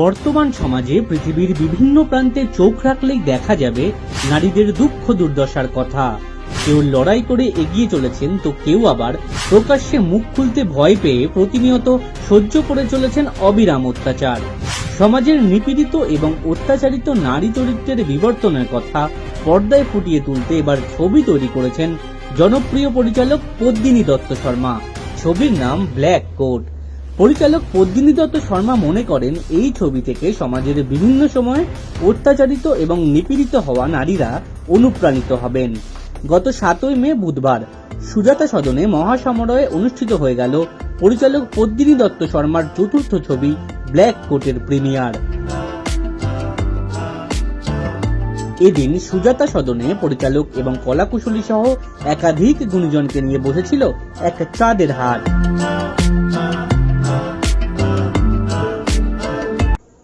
বর্তমান সমাজে পৃথিবীর বিভিন্ন প্রান্তে চোখ রাখলেই দেখা যাবে নারীদের দুঃখ দুর্দশার কথা। কেউ লড়াই করে এগিয়ে চলেছেন, তো কেউ আবার প্রকাশ্যে মুখ খুলতে ভয় পেয়ে প্রতিনিয়ত সহ্য করে চলেছেন অবিরাম অত্যাচার। সমাজের নিপীড়িত এবং অত্যাচারিত নারী চরিত্রের বিবর্তনের কথা পর্দায় ফুটিয়ে তুলতে এবার ছবি তৈরি করেছেন জনপ্রিয় পরিচালক পদ্মিনী দত্ত শর্মা। ছবির নাম ব্ল্যাক কোট পরিচালক পদ্মিনী দত্ত শর্মা মনে করেন, এই ছবি থেকে সমাজের বিভিন্ন সময়ে অত্যাচারিত এবং নিপীড়িত হওয়া নারীরা অনুপ্রাণিত হবেন। গত সাতই মে বুধবার সুজাতা সদনে মহাসমারোহে অনুষ্ঠিত হয়ে গেল পরিচালক পদ্মিনী দত্ত শর্মার চতুর্থ ছবি ব্ল্যাক কোটের প্রিমিয়ার। এদিন সুজাতা সদনে পরিচালক এবং কলাকুশলী সহ একাধিক গুণীজনকে নিয়ে বসেছিল এক চাঁদের হাট।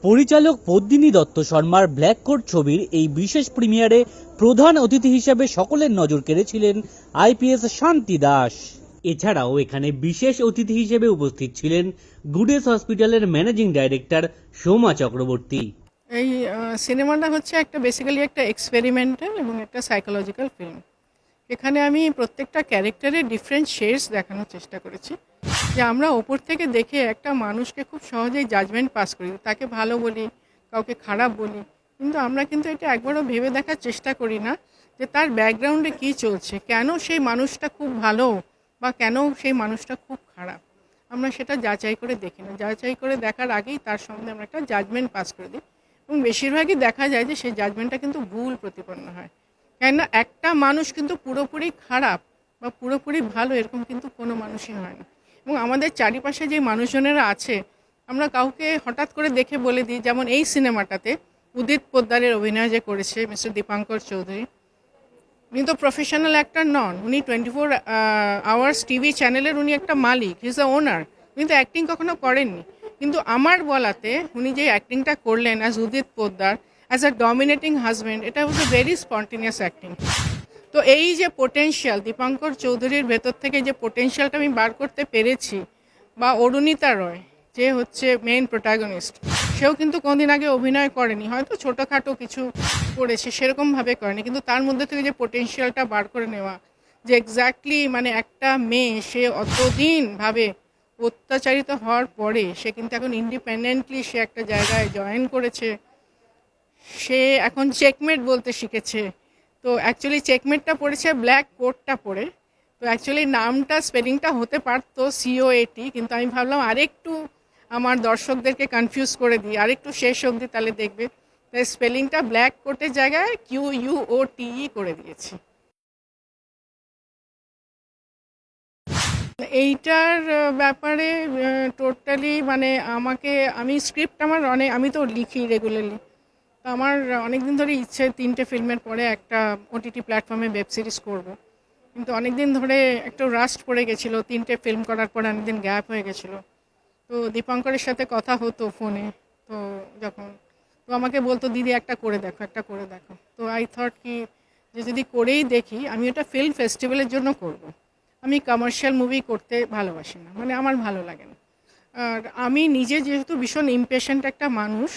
পরিচালক পদ্মিনী দত্ত শর্মার ব্ল্যাক কোট ছবির এই বিশেষ প্রিমিয়ারে প্রধান অতিথি হিসেবে সকলের নজর কেড়েছিলেন আইপিএস শান্তি দাস। এছাড়াও এখানে বিশেষ অতিথি হিসেবে উপস্থিত ছিলেন গুডেস হসপিটালের ম্যানেজিং ডাইরেক্টর সোমা চক্রবর্তী। এই সিনেমাটা হচ্ছে একটা বেসিক্যালি একটা এক্সপেরিমেন্টাল এবং একটা সাইকোলজিক্যাল ফিল্ম এখানে আমি প্রত্যেকটা ক্যারেক্টারের ডিফারেন্ট শেডস দেখানোর চেষ্টা করেছি। যে আমরা ওপর থেকে দেখে একটা মানুষকে খুব সহজেই জাজমেন্ট পাস করি। তাকে ভালো বলি, কাউকে খারাপ বলি। কিন্তু আমরা কিন্তু এটা একবারও ভেবে দেখার চেষ্টা করি না যে তার ব্যাকগ্রাউন্ডে কী চলছে, কেন সেই মানুষটা খুব ভালো বা কেন সেই মানুষটা খুব খারাপ। আমরা সেটা যাচাই করে দেখি না। যাচাই করে দেখার আগেই তার সম্বন্ধে আমরা একটা জাজমেন্ট পাস করে দিই। এবং বেশিরভাগই দেখা যায় যে সেই জাজমেন্টটা কিন্তু ভুল প্রতিপন্ন হয়। কেননা একটা মানুষ কিন্তু পুরোপুরি খারাপ বা পুরোপুরি ভালো এরকম কিন্তু কোনো মানুষই হয় না। এবং আমাদের চারিপাশে যে মানুষজনেরা আছে, আমরা কাউকে হঠাৎ করে দেখে বলে দিই, যেমন এই সিনেমাটাতে উদিত পোদ্দারের অভিনয় যে করেছে মিস্টার দীপাঙ্কর চৌধুরী। উনি তো প্রফেশনাল অ্যাক্টর নন, উনি টোয়েন্টি ফোর আওয়ার্স টিভি চ্যানেলের উনি একটা মালিক হিজ দ্য ওনার উনি তো অ্যাক্টিং কখনো করেননি। কিন্তু আমার বলাতে উনি যে অ্যাক্টিংটা করলেন as Udit Poddar as a dominating husband এটা হচ্ছে ভেরি স্পন্টেনিয়াস অ্যাক্টিং তো এই যে পোটেনশিয়াল দীপাঙ্কর চৌধুরীর ভেতর থেকে যে পোটেনশিয়ালটা আমি বার করতে পেরেছি, বা অরুণিতা রয়, যে হচ্ছে মেইন প্রোটাগনিস্ট সেও কিন্তু কোনদিন আগে অভিনয় করেনি। হয়তো ছোটোখাটো কিছু করেছে, সেরকমভাবে করেনি, কিন্তু তার মধ্যে থেকে যে পোটেনশিয়ালটা বার করে নেওয়া, যে এক্স্যাক্টলি মানে একটা মেয়ে, সে অতদিন ভাবে অত্যাচারিত হওয়ার পরে, সে কিন্তু এখন ইন্ডিপেন্ডেন্টলি সে একটা জায়গায় জয়েন করেছে, সে এখন চেকমেট বলতে শিখেছে তো অ্যাকচুয়ালি চেকমেটটা পড়েছে ব্ল্যাক কোটটা পরে তো অ্যাকচুয়ালি নামটা স্পেলিংটা হতে পারতো সিও এটি কিন্তু আমি ভাবলাম আরেকটু আমার দর্শকদেরকে কনফিউজ করে দিই, আরেকটু শেষ অবধি তাহলে দেখবে। তাই স্পেলিংটা ব্ল্যাক কোটের জায়গায় কিউ ইউ ও টি ই করে দিয়েছি। এইটার ব্যাপারে টোটালি মানে আমাকে, আমি স্ক্রিপ্ট আমার অনেক, আমি তো লিখি রেগুলারলি আমার অনেক দিন ধরে ইচ্ছে তিনটে ফিল্মের পরে একটা ওটিটি প্ল্যাটফর্মে ওয়েব সিরিজ করব। কিন্তু অনেক দিন ধরে একটু রাস্ট পড়ে গেছিল, তিনটে ফিল্ম করার পরে অনেকদিন গ্যাপ হয়ে গেছিল। তো দীপঙ্করের সাথে কথা হতো ফোনে তো যখন, তো আমাকে বলতো, দিদি, একটা করে দেখো, একটা করে দেখো। তো আই থট কি, যে যদি করেই দেখি, আমি ওটা ফিল্ম ফেস্টিভ্যালের জন্য করব। আমি কমার্শিয়াল মুভি করতে ভালোবাসি না মানে আমার ভালো লাগে না। আর আমি নিজে যেহেতু ভীষণ ইমপেশেন্ট একটা মানুষ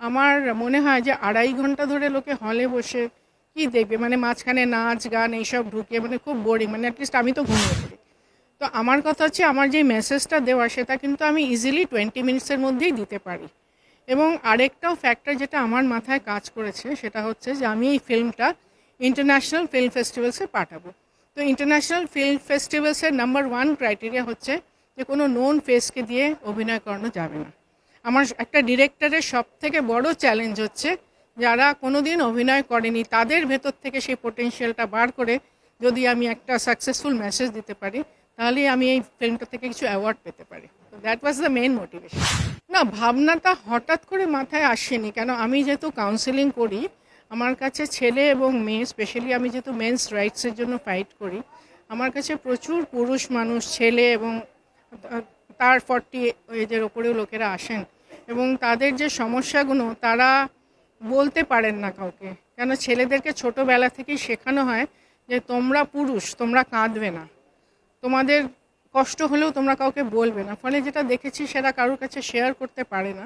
আমার মনে হয় যে আড়াই ঘণ্টা ধরে লোকে হলে বসে কি দেখবে? মানে মাঝখানে নাচ, গান এইসব ঢুকিয়ে মানে খুব বোরিং মানে অ্যাটলিস্ট আমি তো ঘুমিয়ে পড়ি। তো আমার কথা হচ্ছে আমার যে মেসেজটা দেওয়া সেটা কিন্তু আমি ইজিলি টোয়েন্টি মিনিটসের মধ্যেই দিতে পারি। এবং আরেকটাও ফ্যাক্টর যেটা আমার মাথায় কাজ করেছে সেটা হচ্ছে যে আমি এই ফিল্মটা ইন্টারন্যাশনাল ফিল্ম ফেস্টিভ্যালসে পাঠাবো। তো ইন্টারন্যাশনাল ফিল্ম ফেস্টিভ্যালসের নাম্বার ওয়ান ক্রাইটেরিয়া হচ্ছে যে কোনো নোন ফেসকে দিয়ে অভিনয় করানো যাবে না। আমার একটা ডিরেক্টরের সব থেকে বড় চ্যালেঞ্জ হচ্ছে যারা কোনো দিন অভিনয় করেনি, তাদের ভেতর থেকে সেই পোটেনশিয়ালটা বার করে যদি আমি একটা সাকসেসফুল মেসেজ দিতে পারি তাহলেই আমি এই ফিল্মটা থেকে কিছু অ্যাওয়ার্ড পেতে পারি। তো that was the main motivation না, ভাবনাটা হঠাৎ করে মাথায় আসেনি, কেন আমি যেহেতু কাউন্সেলিং করি, আমার কাছে ছেলে এবং মেয়ে স্পেশালি আমি যেহেতু মেন্স রাইটসের জন্য ফাইট করি, আমার কাছে প্রচুর পুরুষ মানুষ, ছেলে এবং তার ফর্টি এজের ওপরেও লোকেরা আসেন। এবং তাদের যে সমস্যাগুলো, তারা বলতে পারেন না কাউকে। কেন ছেলেদেরকে ছোটোবেলা থেকেই শেখানো হয় যে তোমরা পুরুষ, তোমরা কাঁদবে না। তোমাদের কষ্ট হলেও তোমরা কাউকে বলবে না। ফলে যেটা দেখেছি, সেটা কারোর কাছে শেয়ার করতে পারে না।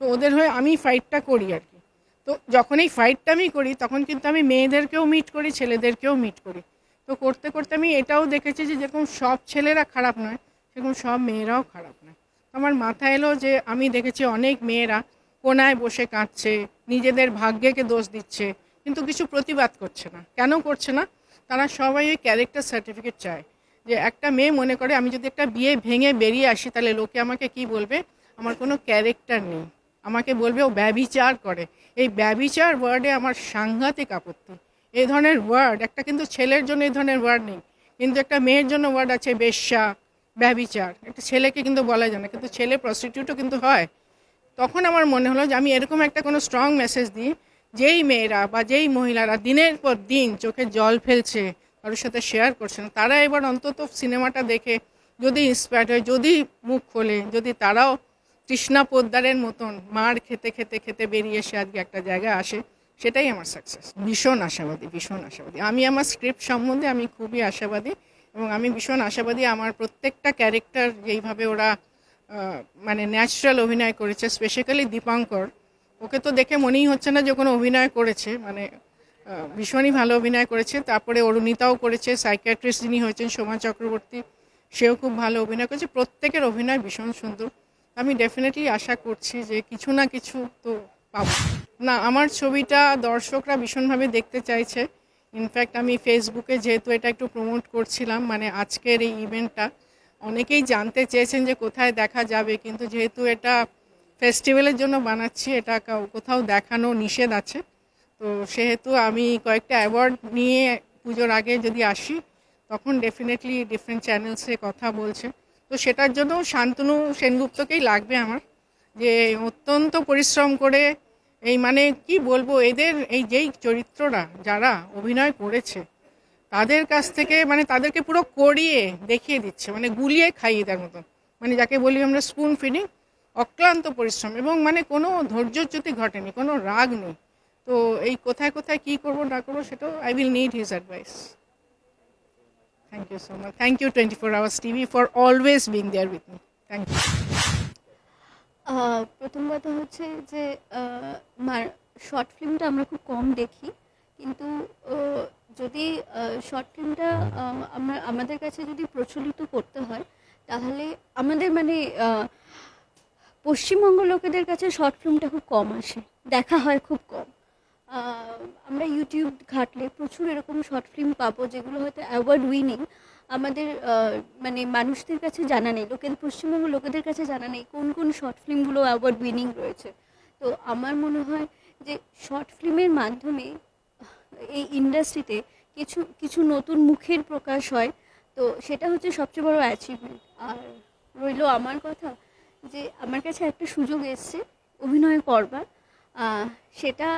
তো ওদের হয়ে আমি ফাইটটা করি আর কি। তো যখন এই ফাইটটা আমি করি, তখন কিন্তু আমি মেয়েদেরকেও মিট করি, ছেলেদেরকেও মিট করি। তো করতে করতে আমি এটাও দেখেছি যে যেরকম সব ছেলেরা খারাপ নয়, সেরকম সব মেয়েরাও খারাপ নয়। আমার মাথায় এলো যে আমি দেখেছি অনেক মেয়েরা কোনায় বসে কাঁদছে, নিজেদের ভাগ্যকে দোষ দিচ্ছে, কিন্তু কিছু প্রতিবাদ করছে না। কেন করছে না? তারা সবাই ওই ক্যারেক্টার সার্টিফিকেট চায় যে একটা মেয়ে মনে করে, আমি যদি একটা বিয়ে ভেঙে বেরিয়ে আসি, তাহলে লোকে আমাকে কি বলবে? আমার কোনো ক্যারেক্টার নেই। আমাকে বলবে ও ব্যবিচার করে। এই ব্যবিচার ওয়ার্ডে আমার সাংঘাতিক আপত্তি। এই ধরনের ওয়ার্ড একটা কিন্তু ছেলের জন্য এই ধরনের ওয়ার্ড নেই, কিন্তু একটা মেয়ের জন্য ওয়ার্ড আছে বেশ্যা ব্যবিচার একটা ছেলেকে কিন্তু বলা যায় না, কিন্তু ছেলে প্রস্টিটিউটও কিন্তু হয়। তখন আমার মনে হলো যে আমি এরকম একটা কোনো স্ট্রং মেসেজ দিই, যেই মেয়েরা বা যেই মহিলারা দিনের পর দিন চোখে জল ফেলছে, কারোর সাথে শেয়ার করছে না, তারা এবার অন্তত সিনেমাটা দেখে যদি ইন্সপায়ার্ড হয়, যদি মুখ খোলে, যদি তারাও কৃষ্ণা পোদ্দারের মতন মার খেতে খেতে খেতে বেরিয়ে এসে আজকে একটা জায়গায় আসে, সেটাই আমার সাকসেস ভীষণ আশাবাদী ভীষণ আশাবাদী। আমি আমার স্ক্রিপ্ট সম্বন্ধে আমি খুবই আশাবাদী। এবং আমি ভীষণ আশাবাদী আমার প্রত্যেকটা ক্যারেক্টার যেইভাবে ওরা মানে ন্যাচারাল অভিনয় করেছে, স্পেশালি দীপাঙ্কর, ওকে তো দেখে মনেই হচ্ছে না যে কোনো অভিনয় করেছে মানে ভীষণই ভালো অভিনয় করেছে। তারপরে অরুণিতাও করেছে, সাইকিয়াট্রিস্ট যিনি হয়েছেন সোমা চক্রবর্তী, সেও খুব ভালো অভিনয় করেছে। প্রত্যেকের অভিনয় ভীষণ সুন্দর। আমি ডেফিনেটলি আশা করছি যে কিছু না কিছু তো পাবো। না, আমার ছবিটা দর্শকরা ভীষণভাবে দেখতে চাইছে। ইনফ্যাক্ট আমি ফেসবুকে যেহেতু এটা একটু প্রমোট করছিলাম মানে আজকের এই ইভেন্টটা অনেকেই জানতে চেয়েছেন যে কোথায় দেখা যাবে, কিন্তু যেহেতু এটা ফেস্টিভ্যালের জন্য বানাচ্ছি, এটা কোথাও দেখানো নিষেধ আছে। তো সেহেতু আমি কয়েকটা অ্যাওয়ার্ড নিয়ে পুজোর আগে যদি আসি, তখন ডেফিনেটলি ডিফারেন্ট চ্যানেলসে কথা বলছে। তো সেটার জন্য শান্তনু সেনগুপ্তকেই লাগবে আমার, যে অত্যন্ত পরিশ্রম করে এই মানে কি বলব, এদের এই যেই চরিত্ররা যারা অভিনয় করেছে, তাদের কাছ থেকে মানে তাদেরকে পুরো করিয়ে দেখিয়ে দিচ্ছে মানে গুলিয়ে খাইয়ে দেওয়ার মতন মানে যাকে বলি আমরা স্পুন ফিডিং অক্লান্ত পরিশ্রম এবং মানে কোনো ধৈর্যচ্যুতি ঘটেনি, কোনো রাগ নেই। তো এই কোথায় কোথায় কি করব, না করব সেটাও I will need his advice thank you so much thank you twenty four hours TV for always being there with me thank you প্রথম কথা হচ্ছে যে শর্ট ফিল্মটা আমরা খুব কম দেখি। কিন্তু যদি শর্ট ফিল্মটা আমরা আমাদের কাছে যদি প্রচলিত করতে হয় তাহলে আমাদের মানে পশ্চিমবঙ্গ লোকেদের কাছে শর্ট ফিল্মটা খুব কম আসে। দেখা হয় খুব কম। আমরা ইউটিউব ঘাটলে প্রচুর এরকম শর্ট ফিল্ম পাবো যেগুলো হয়তো অ্যাওয়ার্ড উইনিং আমাদের মানে মানুষদের কাছে জানা নেই লোকেদের পশ্চিমবঙ্গ লোকেদের কাছে জানা নেই কোন কোন শর্ট ফিল্মগুলো অ্যাওয়ার্ড উইনিং রয়েছে। তো আমার মনে হয় যে শর্ট ফিল্মের মাধ্যমে এই ইন্ডাস্ট্রিতে কিছু কিছু নতুন মুখের প্রকাশ হয়। তো সেটা হচ্ছে সবচেয়ে বড় অ্যাচিভমেন্ট আর রইল আমার কথা যে আমার কাছে একটা সুযোগ এসছে, অভিনয় করবার। সেটা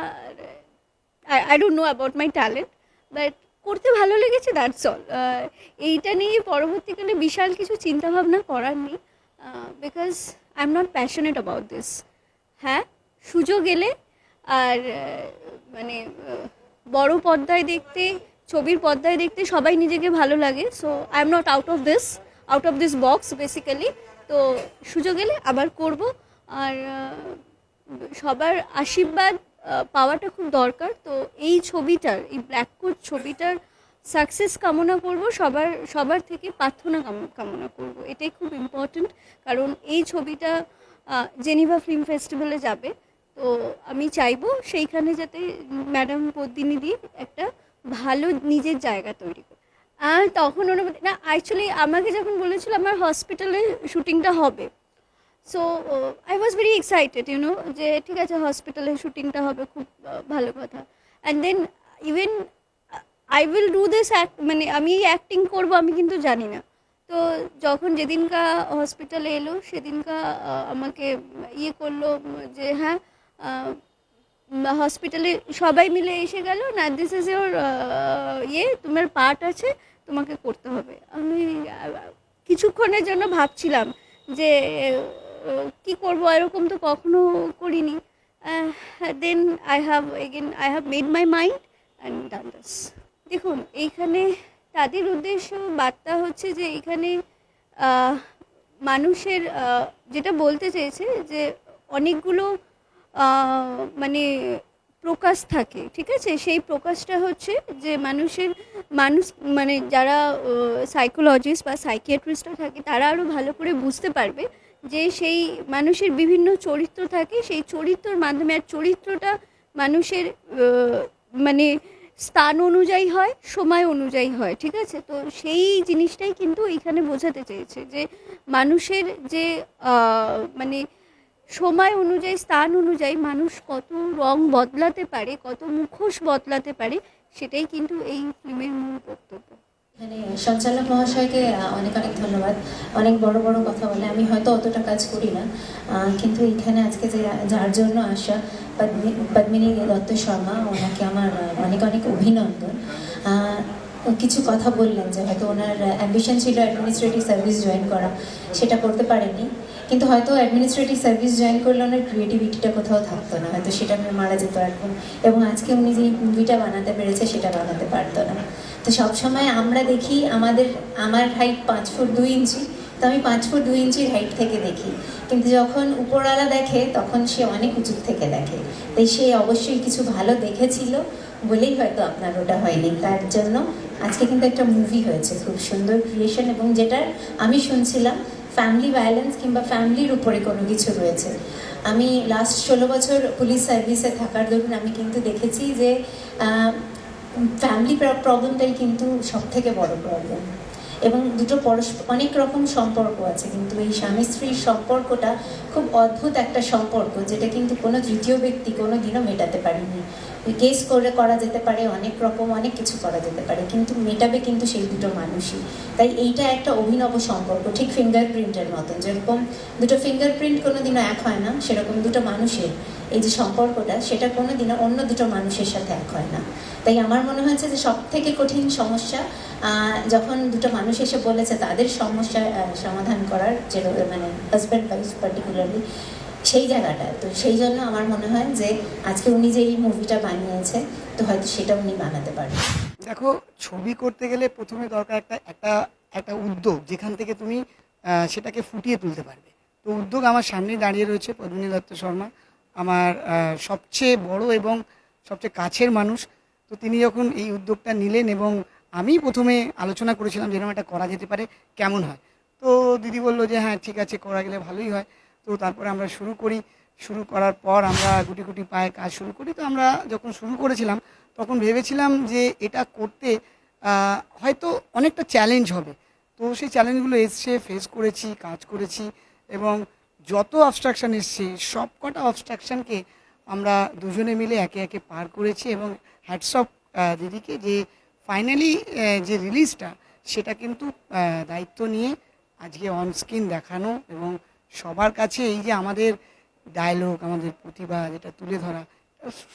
I don't know about my talent but করতে ভালো লেগেছে দ্যাটস অল এইটা নিয়ে পরবর্তীকালে বিশাল কিছু চিন্তাভাবনা করার নেই because I am not passionate about this হ্যাঁ সুযোগ এলে আর মানে বড় পর্দায় দেখতে, ছবির পর্দায় দেখতে সবাই নিজেকে ভালো লাগে so I am not out of this out of this box basically তো সুযোগ এলে আবার করব, আর সবার আশীর্বাদ পাওয়াটা খুব দরকার। তো এই ছবিটার, এই ব্ল্যাক কোট ছবিটার সাকসেস কামনা করব, সবার সবার থেকে প্রার্থনা কামনা করব। এটাই খুব ইম্পর্ট্যান্ট কারণ এই ছবিটা জেনিভা ফিল্ম ফেস্টিভ্যালে যাবে। তো আমি চাইব সেইখানে যাতে ম্যাডাম পদ্মিনী দি একটা ভালো নিজের জায়গা তৈরি করে। আর তখন অনুমতি না অ্যাকচুয়ালি আমাকে যখন বলেছিল আমার হসপিটালে শুটিংটা হবে so I was very excited you know যে ঠিক আছে হসপিটালে শুটিংটা হবে, খুব ভালো কথা। And then even I will do this মানে আমি অ্যাক্টিং করব, আমি কিন্তু জানি না। তো যখন যেদিনকা হসপিটালে এলো, সেদিনকা আমাকে ইয়ে করল যে হ্যাঁ হসপিটালে সবাই মিলে এসে গেল, না দিস ইজ ইয়োর ইয়ে তোমার পার্ট আছে, তোমাকে করতে হবে। আমি কিছুক্ষণের জন্য ভাবছিলাম যে কি করব? এরকম তো কখনো করিনি। Then I have again I have made my mind and done দেখুন, এইখানে তাদের উদ্দেশ্য বার্তা হচ্ছে যে এখানে মানুষের যেটা বলতে চেয়েছে যে অনেকগুলো মানে প্রকাশ থাকে, ঠিক আছে? সেই প্রকাশটা হচ্ছে যে মানুষের, মানুষ মানে যারা সাইকোলজিস্ট বা সাইকিয়াট্রিস্টরা থাকে, তারা আরও ভালো করে বুঝতে পারবে যে সেই মানুষের বিভিন্ন চরিত্র থাকে, সেই চরিত্রর মাধ্যমে আর চরিত্রটা মানুষের মানে স্থান অনুযায়ী হয়, সময় অনুযায়ী হয়, ঠিক আছে? তো সেই জিনিসটাই কিন্তু এখানে বোঝাতে চেয়েছে যে মানুষের যে মানে সময় অনুযায়ী, স্থান অনুযায়ী মানুষ কত রং বদলাতে পারে, কত মুখোশ বদলাতে পারে, সেটাই কিন্তু এই ফিল্মের মূল বক্তব্য। মানে সঞ্চালক মহাশয়কে অনেক অনেক ধন্যবাদ। অনেক বড় বড় কথা বলে। আমি হয়তো অতটা কাজ করি না। কিন্তু এখানে আজকে যে, যার জন্য আসা পদ্মি- পদ্মিনী দত্ত শর্মা, ওনাকে আমার অনেক অনেক অভিনন্দন। কিছু কথা বললেন যে হয়তো ওনার অ্যাম্বিশন ছিল অ্যাডমিনিস্ট্রেটিভ সার্ভিস জয়েন করা। সেটা করতে পারেনি কিন্তু হয়তো অ্যাডমিনিস্ট্রেটিভ সার্ভিস জয়েন করলে ওনার ক্রিয়েটিভিটিটা কোথাও থাকতো না। হয়তো সেটা মারা যেত এখন এবং আজকে উনি যে মুভিটা বানাতে পেরেছে, সেটা বানাতে পারতো না। তো সবসময় আমরা দেখি আমাদের, আমার হাইট পাঁচ ফুট দুই ইঞ্চি, তো আমি পাঁচ ফুট দুই ইঞ্চির হাইট থেকে দেখি। কিন্তু যখন উপরওয়ালা দেখে, তখন সে অনেক উঁচু থেকে দেখে। তাই সে অবশ্যই কিছু ভালো দেখেছিল বলেই হয়তো আপনার ওটা হয়নি। তার জন্য আজকে কিন্তু একটা মুভি হয়েছে, খুব সুন্দর ক্রিয়েশন এবং যেটার আমি শুনছিলাম ফ্যামিলি ভায়োলেন্স কিংবা ফ্যামিলির উপরে কোনো কিছু রয়েছে। আমি লাস্ট ষোলো বছর পুলিশ সার্ভিসে থাকার দরুন আমি কিন্তু দেখেছি যে ফ্যামিলি প্রবলেমটাই কিন্তু সব থেকে বড় প্রবলেম এবং দুটো পরস্পর অনেক রকম সম্পর্ক আছে, কিন্তু এই স্বামী স্ত্রীর সম্পর্কটা খুব অদ্ভুত একটা সম্পর্ক, যেটা কিন্তু কোনো তৃতীয় ব্যক্তি কোনো দিনও মেটাতে পারেনি। কেস করে করা যেতে পারে, অনেক রকম অনেক কিছু করা যেতে পারে, কিন্তু মেটাবে কিন্তু সেই দুটো মানুষই। তাই এইটা একটা অভিনব সম্পর্ক, ঠিক ফিঙ্গারপ্রিন্টের মতন। যেরকম দুটো ফিঙ্গারপ্রিন্ট কোনো দিনও এক হয় না, সেরকম দুটো মানুষের এই যে সম্পর্কটা, সেটা কোনো দিনও অন্য দুটো মানুষের সাথে এক হয় না। তাই আমার মনে হয়েছে যে সব থেকে কঠিন সমস্যা যখন দুটো মানুষ এসে বলেছে তাদের সমস্যা সমাধান করার যে মানে হাজব্যান্ড ওয়াইফ পার্টিকুলারলি সেই জায়গাটা। তো সেই জন্য আমার মনে হয় যে আজকে উনি যে এই মুভিটা বানিয়েছে, তো হয়তো সেটা উনি বানাতে পারবেন দেখো, ছবি করতে গেলে প্রথমে দরকার একটা একটা একটা উদ্যোগ, যেখান থেকে তুমি সেটাকে ফুটিয়ে তুলতে পারবে। তো উদ্যোগ আমার সামনে দাঁড়িয়ে রয়েছে পদ্মিনী দত্ত শর্মা। আমার সবচেয়ে বড় এবং সবচেয়ে কাছের মানুষ। তো তিনি যখন এই উদ্যোগটা নিলেন এবং আমি প্রথমে আলোচনা করেছিলাম যেরকম এটা করা যেতে পারে, কেমন হয়? তো দিদি বলল যে হ্যাঁ ঠিক আছে, করা গেলে ভালোই হয়। তো তারপরে আমরা শুরু করি। শুরু করার পর আমরা গুটি গুটি পায়ে কাজ শুরু করি। তো আমরা যখন শুরু করেছিলাম, তখন ভেবেছিলাম যে এটা করতে হয়তো অনেকটা চ্যালেঞ্জ হবে। তো সেই চ্যালেঞ্জগুলো এসছে ফেস করেছি, কাজ করেছি এবং যত অবস্ট্রাকশান এসছে সব কটা অবস্ট্রাকশানকে আমরা দুজনে মিলে একে একে পার করেছি এবং হ্যাটস অফ দিদিকে যে ফাইনালি যে রিলিজটা সেটা কিন্তু দায়িত্ব নিয়ে আজকে অন স্ক্রিন দেখানো এবং সবার কাছে এই যে আমাদের ডায়লগ আমাদের প্রতিভা যেটা তুলে ধরা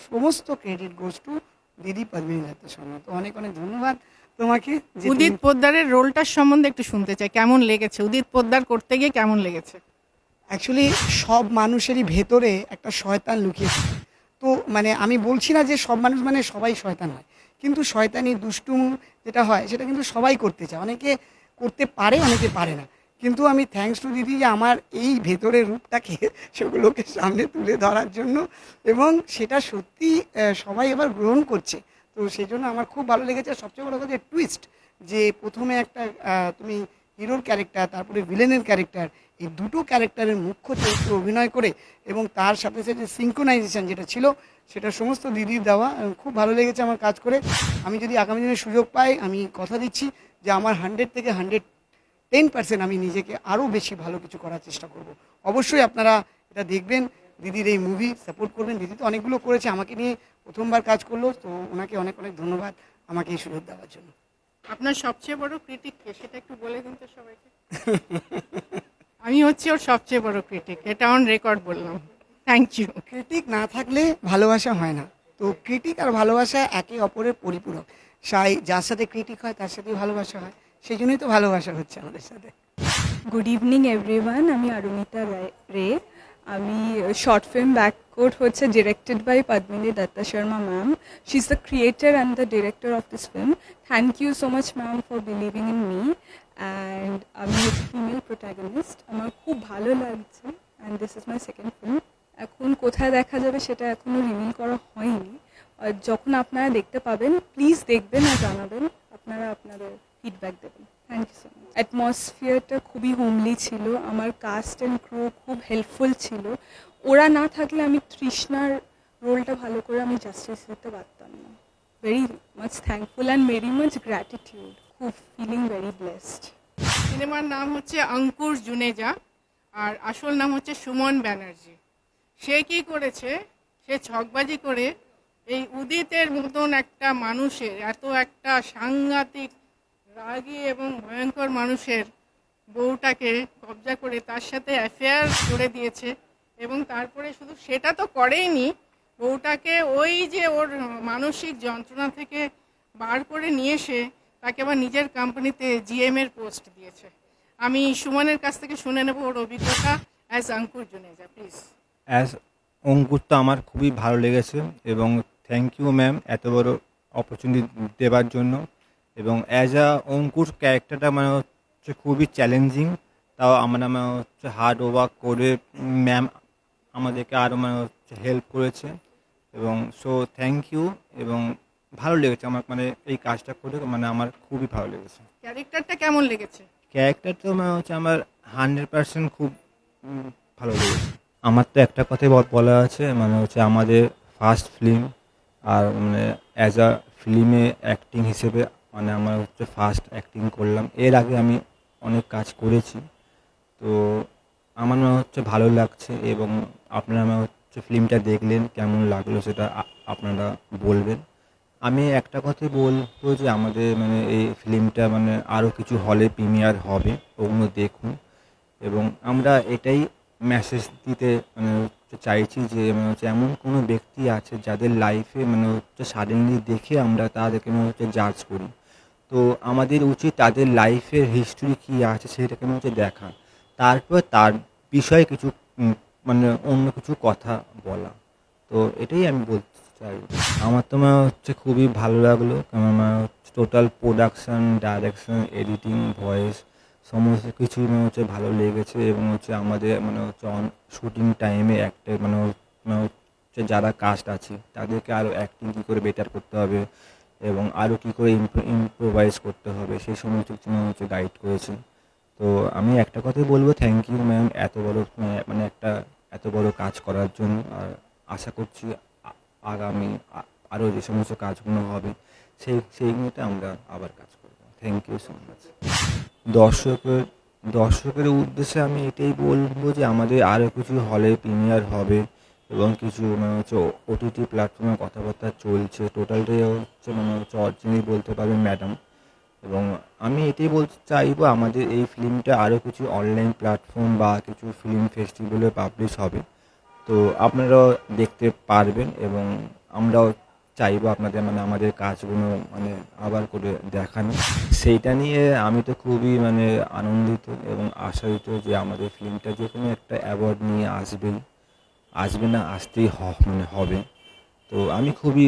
সমস্ত ক্রেডিট গোস টু দিদি পদ্মিনী দত্ত শর্মা। তো অনেক অনেক ধন্যবাদ তোমাকে উদিত পোদ্দারের রোলটার সম্বন্ধে একটু শুনতে চাই কেমন লেগেছে? উদিত পোদ্দার করতে গিয়ে কেমন লেগেছে? অ্যাকচুয়ালি সব মানুষেরই ভেতরে একটা শয়তান লুকিয়ে থাকে তো মানে আমি বলছি না যে সব মানুষ মানে সবাই শয়তান হয় কিন্তু শয়তানি, দুষ্টুম যেটা হয়, সেটা কিন্তু সবাই করতে চায়। অনেকে করতে পারে, অনেকে পারে না। কিন্তু আমি থ্যাঙ্কস টু দিদি যে আমার এই ভেতরের রূপটাকে সেগুলোকে সামনে তুলে ধরার জন্য এবং সেটা সত্যি সবাই এবার গ্রহণ করছে। তো সেই জন্য আমার খুব ভালো লেগেছে। সবচেয়ে বড় কথা টুইস্ট যে প্রথমে একটা তুমি হিরোর ক্যারেক্টার, তারপরে ভিলেনের ক্যারেক্টার, এই দুটো ক্যারেক্টারের মুখ্য চরিত্রে অভিনয় করে এবং তার সাথে সাথে সিঙ্কোনাইজেশন যেটা ছিল, সেটা সমস্ত দিদির দেওয়া খুব ভালো লেগেছে আমার কাজ করে। আমি যদি আগামী দিনে সুযোগ পাই, আমি কথা দিচ্ছি যে আমার হান্ড্রেড থেকে হান্ড্রেড টেন পার্সেন্ট আমি নিজেকে আরও বেশি ভালো কিছু করার চেষ্টা করব। অবশ্যই আপনারা এটা দেখবেন, দিদির এই মুভি সাপোর্ট করবেন। দিদি তো অনেকগুলো করেছে, আমাকে নিয়ে প্রথমবার কাজ করল, তো ওনাকে অনেক অনেক ধন্যবাদ আমাকে এই সুযোগ দেওয়ার জন্য। আপনার সবচেয়ে বড় ক্রিটিক কে? সেটা একটু বলে দিন তো সবাইকে। আমি হচ্ছি ওর সবচেয়ে বড় ক্রিটিক এটা অন রেকর্ড বললাম। থ্যাংক ইউ ক্রিটিক না থাকলে ভালোবাসা হয় না। তো ক্রিটিক আর ভালোবাসা একে অপরের পরিপূরক। সাই যার সাথে ক্রিটিক হয় তার সাথেই ভালোবাসা হয়। সেই জন্যই তো ভালোবাসা হচ্ছে আমাদের সাথে। গুড ইভিনিং এভরিওয়ান আমি অরুণিতা রায়- রে। আমি শর্ট ফিল্ম ব্যাককোড হচ্ছে directed by Padmini Dutta Sharma ma'am she is the creator and the director of this film thank you so much ma'am for believing in me and আমি female protagonist আমার খুব ভালো লাগছে and this is my second film এখন কোথায় দেখা যাবে সেটা এখনও রিভিল করা হয়নি। আর যখন আপনারা দেখতে পাবেন প্লিজ দেখবেন আর জানাবেন। আপনারা আপনাদের ফিডব্যাক দেবেন। থ্যাংক ইউ সো মাচ অ্যাটমসফিয়ারটা খুবই হোমলি ছিল। আমার কাস্ট অ্যান্ড ক্রু খুব হেল্পফুল ছিল। ওরা না থাকলে আমি তৃষ্ণার রোলটা ভালো করে আমি জাস্টিস দিতে পারতাম না। Very much thankful and very much gratitude খুব ফিলিং ভেরি ব্লেসড সিনেমার নাম হচ্ছে অঙ্কুর জুনেজা আর আসল নাম হচ্ছে সুমন ব্যানার্জি। সে কি করেছে? সে ছকবাজি করে এই উদিতের মতন একটা মানুষের, এত একটা সাংঘাতিক, রাগী এবং ভয়ঙ্কর মানুষের বউটাকে কবজা করে তার সাথে অ্যাফেয়ার করে দিয়েছে। এবং তারপরে শুধু সেটা তো করেইনি, বউটাকে ওই যে ওর মানসিক যন্ত্রণা থেকে বার করে নিয়ে এসে তাকে আবার নিজের কোম্পানিতে জিএম এর পোস্ট দিয়েছে। আমি সুমনের কাছ থেকে শুনে নেব ওর অভিজ্ঞতা as Ankur Juneja please as Ankur তো আমার খুবই ভালো লেগেছে এবং থ্যাংক ইউ ম্যাম এত বড় অপরচুনিটি দেওয়ার জন্য। এবং অ্যাজ আ অঙ্কুর ক্যারেক্টারটা মানে হচ্ছে খুবই চ্যালেঞ্জিং তাও আমরা মানে হচ্ছে হার্ড ওয়ার্ক করে ম্যাম আমাদেরকে আরও মানে হচ্ছে হেল্প করেছে এবং সো থ্যাংক ইউ এবং ভালো লেগেছে আমার মানে এই কাজটা করে মানে আমার খুবই ভালো লেগেছে। ক্যারেক্টারটা কেমন লেগেছে? ক্যারেক্টার তো মানে হচ্ছে আমার হান্ড্রেড পার্সেন্ট খুব ভালো লেগেছে। আমার তো একটা কথাই বল- বলা আছে মানে হচ্ছে আমাদের ফার্স্ট ফিল্ম আর মানে অ্যাজ আ ফিল্মে অ্যাক্টিং হিসেবে মানে আমার হচ্ছে ফার্স্ট অ্যাক্টিং করলাম। এর আগে আমি অনেক কাজ করেছি তো আমার মনে হচ্ছে ভালো লাগছে এবং আপনারা আমার হচ্ছে ফিল্মটা দেখলেন, কেমন লাগল সেটা আপনারা বলবেন। আমি একটা কথাই বলব যে আমাদের মানে এই ফিল্মটা মানে আরও কিছু হলে প্রিমিয়ার হবে, ওগুলো দেখুন। এবং আমরা এটাই মেসেজ দিতে মানে হচ্ছে চাইছি যে মানে হচ্ছে এমন কোনো ব্যক্তি আছে যাদের লাইফে মানে হচ্ছে সাডেনলি দেখে আমরা তাদেরকে মানে হচ্ছে জাজ করি। তো আমাদের উচিত তাদের লাইফের হিস্ট্রি কী আছে সেটাকে মানে হচ্ছে দেখা। তারপর তার বিষয়ে কিছু মানে অন্য কিছু কথা বলা। তো এটাই আমি বলতে চাই। আমার তো মানে হচ্ছে খুবই ভালো লাগল। আমার মানে হচ্ছে total production direction editing voice সমস্ত কিছুই মানে হচ্ছে ভালো লেগেছে এবং হচ্ছে আমাদের মানে হচ্ছে অন শুটিং টাইমে একটা মানে হচ্ছে যারা কাস্ট আছে, তাদেরকে আরও অ্যাক্টিং কী করে বেটার করতে হবে এবং আরও কী করে ইম্প্রোভাইজ করতে হবে, সেই সমস্ত কিছু মানে হচ্ছে গাইড করেছে। তো আমি একটা কথাই বলব থ্যাংক ইউ ম্যাম এত বড়, মানে- একটা এত বড় কাজ করার জন্য। আর আশা করছি আগামী আরও যে সমস্ত কাজগুলো হবে, সেই সেইগুলোতে আমরা আবার কাজ করব। থ্যাংক ইউ সো মাচ দর্শকের দর্শকের উদ্দেশ্যে আমি এটাই বলব যে আমাদের আরও কিছু হলে প্রিমিয়ার হবে এবং কিছু মানে হচ্ছে ওটিটি প্ল্যাটফর্মে কথাবার্তা চলছে। টোটালটাই হচ্ছে মানে হচ্ছে অরিজিনালি বলতে পারবেন ম্যাডাম এবং আমি এটাই বলতে চাইব, আমাদের এই ফিল্মটা আরও কিছু অনলাইন প্ল্যাটফর্ম বা কিছু ফিল্ম ফেস্টিভ্যালে পাবলিশ হবে। তো আপনারাও দেখতে পারবেন এবং আমরাও চাইব আপনাদের মানে আমাদের কাজগুলো মানে আবার করে দেখানো। সেইটা নিয়ে আমি তো খুবই মানে আনন্দিত এবং আশায়িত যে আমাদের ফিল্মটা যে কোনো একটা অ্যাওয়ার্ড নিয়ে আসবেই। আসবে না, আসতেই মানে হবে। তো আমি খুবই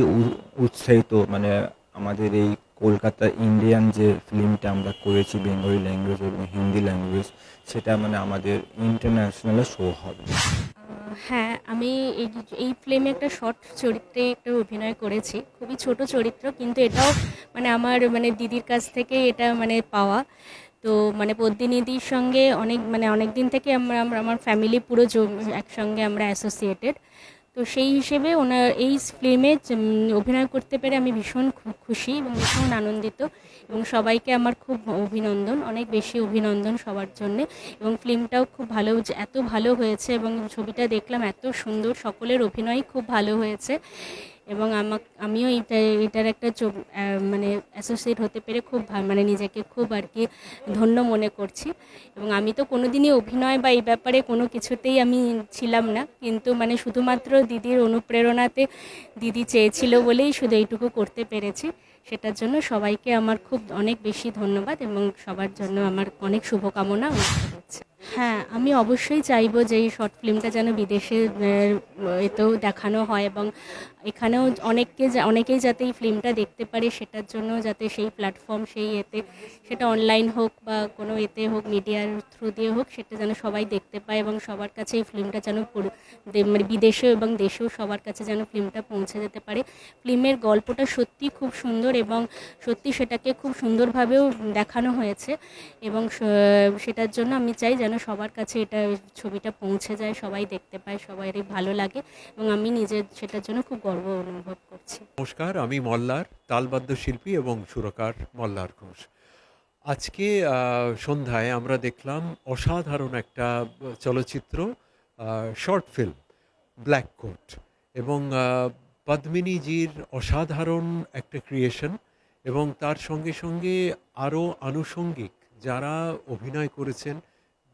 উৎসাহিত মানে আমাদের এই কলকাতা ইন্ডিয়ান যে ফিল্মটা আমরা করেছি বেঙ্গলি ল্যাঙ্গুয়েজ এবং হিন্দি ল্যাঙ্গুয়েজ সেটা মানে আমাদের ইন্টারন্যাশনালে শো হবে। হ্যাঁ আমি এই এই ফিল্মে একটা শর্ট চরিত্রে একটা অভিনয় করেছি। খুবই ছোট চরিত্র, কিন্তু এটাও মানে আমার মানে দিদির কাছ থেকে এটা মানে পাওয়া। তো মানে পদ্মিনীদির সঙ্গে অনেক মানে অনেক দিন থেকে আমরা আমরা ফ্যামিলি পুরো একসঙ্গে আমরা অ্যাসোসিয়েটেড তো সেই হিসেবে ওনার এই ফিল্মে অভিনয় করতে পেরে আমি ভীষণ খুব খুশি এবং ভীষণ আনন্দিত এবং সবাইকে আমার খুব অভিনন্দন, অনেক বেশি অভিনন্দন সবার জন্য এবং ফিল্মটাও খুব ভালো এত ভালো হয়েছে এবং ছবিটা দেখলাম এত সুন্দর, সকলের অভিনয় খুব ভালো হয়েছে। এবং আমাক, আমিও এটা, এটার একটা মানে অ্যাসোসিয়েট হতে পেরে খুব মানে নিজেকে খুব আর কি ধন্য মনে করছি। এবং আমি তো কোনো দিনই অভিনয় বা এই ব্যাপারে কোনো কিছুতেই আমি ছিলাম না। কিন্তু মানে শুধুমাত্র দিদির অনুপ্রেরণাতে দিদি চেয়েছিল বলেই শুধু এইটুকু করতে পেরেছি। সেটার জন্য সবাইকে আমার খুব অনেক বেশি ধন্যবাদ এবং সবার জন্য আমার অনেক শুভকামনা হচ্ছে হ্যাঁ আমি অবশ্যই চাইব যে এই শর্ট ফিল্মটা যেন বিদেশে এতেও দেখানো হয় এবং এখানেও অনেককে অনেকেই যাতে এই ফিল্মটা দেখতে পারে সেটার জন্য যাতে সেই প্ল্যাটফর্ম সেই এতে, সেটা অনলাইন হোক বা কোনো এতে হোক মিডিয়ার থ্রু দিয়ে হোক, সেটা যেন সবাই দেখতে পায় এবং সবার কাছে এই ফিল্মটা যেন মানে বিদেশেও এবং দেশেও সবার কাছে যেন ফিল্মটা পৌঁছে যেতে পারে। ফিল্মের গল্পটা সত্যি খুব সুন্দর এবং সত্যি সেটাকে খুব সুন্দরভাবেও দেখানো হয়েছে এবং সেটার জন্য আমি চাই যেন সবার কাছে এটা ছবিটা পৌঁছে যায়, সবাই দেখতে পায়, সবারই ভালো লাগে এবং আমি নিজে সেটার জন্য খুব গর্ব অনুভব করছি। নমস্কার, আমি মল্লার, তালবাদ্য শিল্পী এবং সুরকার মল্লার ঘোষ। আজকে সন্ধ্যায় আমরা দেখলাম অসাধারণ একটা চলচ্চিত্র শর্ট ফিল্ম, ব্ল্যাক কোট এবং পদ্মিনীজির অসাধারণ একটা ক্রিয়েশন এবং তার সঙ্গে সঙ্গে আরও আনুষঙ্গিক যারা অভিনয় করেছেন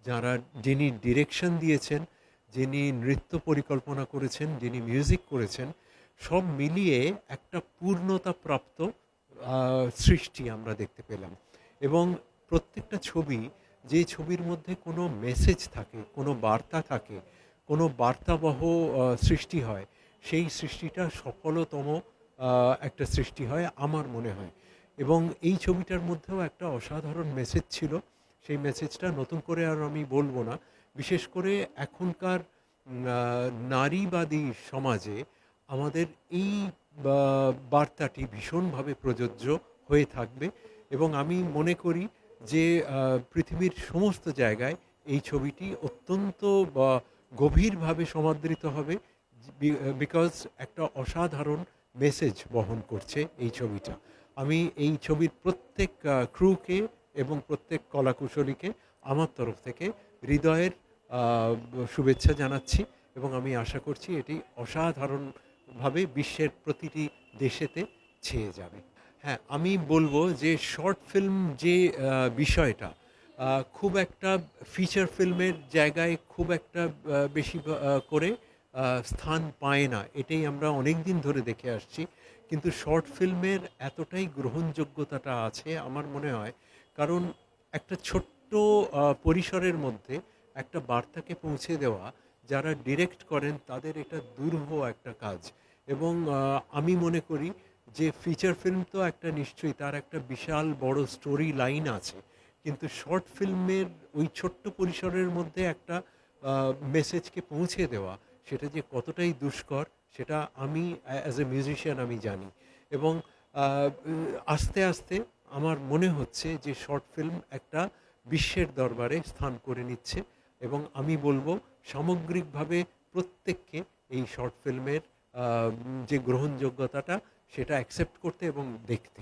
যারা যিনি ডিরেকশন দিয়েছেন যিনি নৃত্য পরিকল্পনা করেছেন যিনি মিউজিক করেছেন সব মিলিয়ে একটা পূর্ণতাপ্রাপ্ত আহ, সৃষ্টি আমরা দেখতে পেলাম। এবং প্রত্যেকটা ছবি যে ছবির মধ্যে কোনো মেসেজ থাকে কোনো বার্তা থাকে কোনো বার্তাবহ সৃষ্টি হয় সেই সৃষ্টিটা সফলতম একটা সৃষ্টি হয় আমার মনে হয়। এবং এই ছবিটার মধ্যেও একটা অসাধারণ মেসেজ ছিল। সেই মেসেজটা নতুন করে আর আমি বলব না। বিশেষ করে এখনকার নারীবাদী সমাজে আমাদের এই বার্তাটি ভীষণভাবে প্রযোজ্য হয়ে থাকবে এবং আমি মনে করি যে পৃথিবীর সমস্ত জায়গায় এই ছবিটি অত্যন্ত গভীরভাবে সমাদৃত হবে বিকজ একটা অসাধারণ মেসেজ বহন করছে এই ছবিটা। আমি এই ছবির প্রত্যেক ক্রুকে এবং প্রত্যেক কলাকুশলীকে আমার তরফ থেকে হৃদয়ের শুভেচ্ছা জানাচ্ছি এবং আমি আশা করছি এটি অসাধারণভাবে বিশ্বের প্রতিটি দেশেতে ছেয়ে যাবে। হ্যাঁ আমি বলব যে শর্ট ফিল্ম যে বিষয়টা খুব একটা ফিচার ফিল্মের জায়গায় খুব একটা বেশি করে স্থান পায় না, এটাই আমরা অনেক দিন ধরে দেখে আসছি। কিন্তু শর্ট ফিল্মের এতটাই গ্রহণযোগ্যতাটা আছে, আমার মনে হয় কারণ একটা ছোট্ট পরিসরের মধ্যে একটা বার্তাকে পৌঁছে দেওয়া, যারা ডিরেক্ট করেন তাদের এটা দুরূহ একটা কাজ। এবং আমি মনে করি যে ফিচার ফিল্ম তো একটা নিশ্চয়ই তার একটা বিশাল বড় স্টোরি লাইন আছে। কিন্তু শর্ট ফিল্মের ওই ছোট্ট পরিসরের মধ্যে একটা মেসেজকে পৌঁছে দেওয়া, সেটা যে কতটাই দুষ্কর, সেটা আমি অ্যাজ এ মিউজিশিয়ান আমি জানি। এবং আস্তে আস্তে আমার মনে হচ্ছে যে শর্ট ফিল্ম একটা বিশ্বের দরবারে স্থান করে নিচ্ছে এবং আমি বলব সামগ্রিকভাবে প্রত্যেককে এই শর্ট ফিল্মের যে গ্রহণযোগ্যতাটা সেটা অ্যাকসেপ্ট করতে এবং দেখতে।